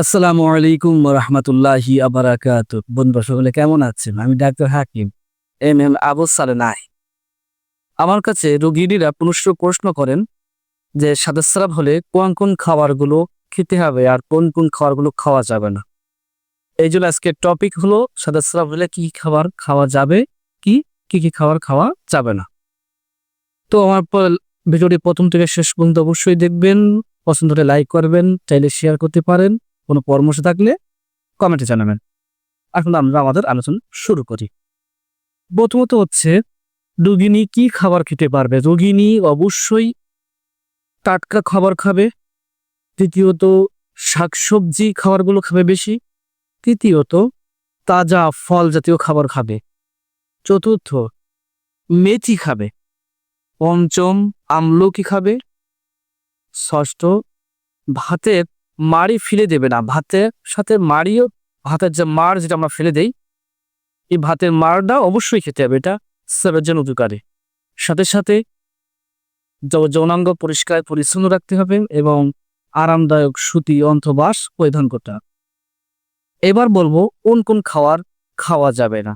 আসসালামু আলাইকুম রহমতুল্লাহি আবরাকাত বন্ধুরা, সকলে কেমন আছেন? আমি doctor Hakim, M M Abu Saleh নাই আমার কাছে রোগীরা পুনশ্চ প্রশ্ন করেন যে সাদাস্রাব হলে কোন কোন খাবারগুলো খেতে হবে আর কোন কোন খাবারগুলো খাওয়া যাবে না? এই জন্য আজকের টপিক হলো সাদাস্রাব হলে কি খাবার খাওয়া যাবে, কি কি কি খাবার খাওয়া যাবে না? তো আমার ভিডিওটি প্রথম থেকে শেষ পর্যন্ত অবশ্যই দেখবেন, পছন্দ হলে লাইক করবেন, চাইলে শেয়ার করতে পারেন। কোনো পরামর্শ থাকলে কমেন্টে জানাবেন। এখন আমরা আমাদের আলোচনা শুরু করি। প্রথমত হচ্ছে রোগিনী কি খাবার খেতে পারবে? রোগিনী অবশ্যই টাটকা খাবার খাবে। দ্বিতীয়ত, শাকসবজি খাবারগুলো খাবে বেশি। তৃতীয়ত, তাজা ফল জাতীয় খাবার খাবে। চতুর্থ, মেথি খাবে। পঞ্চম, আমলকি খাবে। ষষ্ঠ, ভাতের মাড়ি ফেলে দেবে না। ভাতের সাথে মাড়িও, ভাতের যে মাড় যেটা আমরা ফেলে দেই, এই ভাতের মাড়টা অবশ্যই খেতে হবে। এটা সেবের জন্য উপকারী সাথে সাথে যৌনাঙ্গ পরিষ্কার পরিচ্ছন্ন রাখতে হবে এবং আরামদায়ক সুতি অন্তবাস পরিধান করতে হবে। এবার বলব কোন কোন খাবার খাওয়া যাবে না।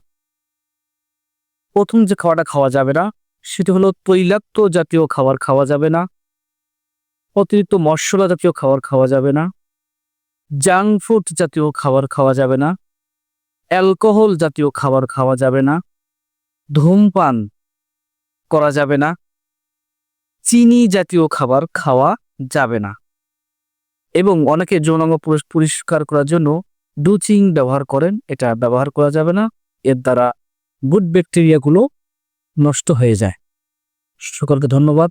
প্রথম যে খাওয়াটা খাওয়া যাবে না, সেটি হলো তৈলাক্ত জাতীয় খাবার খাওয়া যাবে না। অতিরিক্ত মশলা জাতীয় খাবার খাওয়া যাবে না। জাঙ্ক ফুড জাতীয় খাবার খাওয়া যাবে না। অ্যালকোহল জাতীয় খাবার খাওয়া যাবে না। ধূমপান করা যাবে না। চিনি জাতীয় খাবার খাওয়া যাবে না। এবং অনেকে যৌনাঙ্গ পরিষ্কার করার জন্য ডুচিং ব্যবহার করেন, এটা ব্যবহার করা যাবে না। এর দ্বারা গুড ব্যাকটেরিয়াগুলো নষ্ট হয়ে যায়। সকলকে ধন্যবাদ।